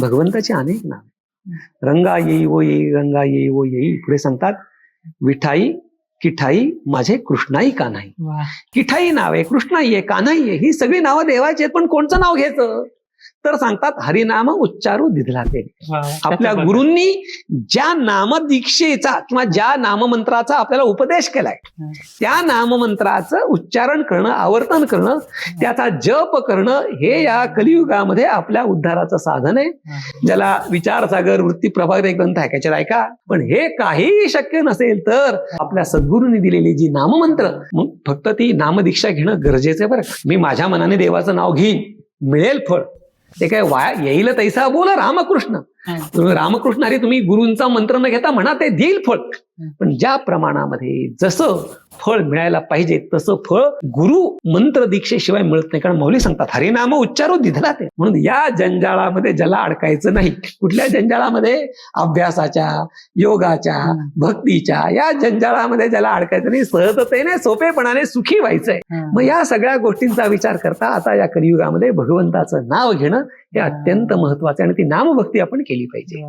भगवंताची अनेक नाव रंगा येई वो येई रंगा येई वो येई. पुढे सांगतात विठाई किठाई माझे कृष्णाई कान्हाई वा. किठाई नाव आहे कृष्णाई आहे कान्हाई आहे? ही सगळी नावं देवाची आहेत पण कोणचं नाव घ्यायचं? तर सांगतात हरिनाम उच्चारू दिधला ते. आपल्या गुरूंनी ज्या नामदीक्षेचा किंवा ज्या नाममंत्राचा आपल्याला उपदेश केलाय. त्या नाममंत्राचं उच्चारण करणं आवर्तन करणं त्याचा जप करणं हे या कलियुगामध्ये आपल्या उद्धाराचं साधन आहे. ज्याला विचारसागर वृत्ती प्रभाग एक ग्रंथ ऐकायचे ऐका पण हे काहीही शक्य नसेल तर आपल्या सद्गुरूंनी दिलेली जी नाममंत्र मग फक्त ती नामदीक्षा घेणं गरजेचं आहे बरं. मी माझ्या मनाने देवाचं नाव घेईन मिळेल फळ ते काय वाया येईल तैसा बोल रामकृष्ण. तुम्ही रामकृष्ण अरे तुम्ही गुरूंचा मंत्र न घेता म्हणा ते देईल फळ. पण ज्या प्रमाणामध्ये जसं फळ मिळायला पाहिजे तसं फळ गुरु मंत्र दीक्षेशिवाय मिळत नाही कारण मौली सांगतात हरिनाम उच्चारो दिधला ते म्हणून या जंजाळामध्ये ज्याला अडकायचं नाही कुठल्या जंजाळामध्ये अभ्यासाच्या योगाच्या. भक्तीच्या या जंजाळामध्ये ज्याला अडकायचं नाही सहजतेने सोपेपणाने सुखी व्हायचंय. मग या सगळ्या गोष्टींचा विचार करता आता या कलियुगामध्ये भगवंताचं नाव घेणं हे अत्यंत महत्वाचं आहे आणि ती नामभक्ती आपण केली पाहिजे.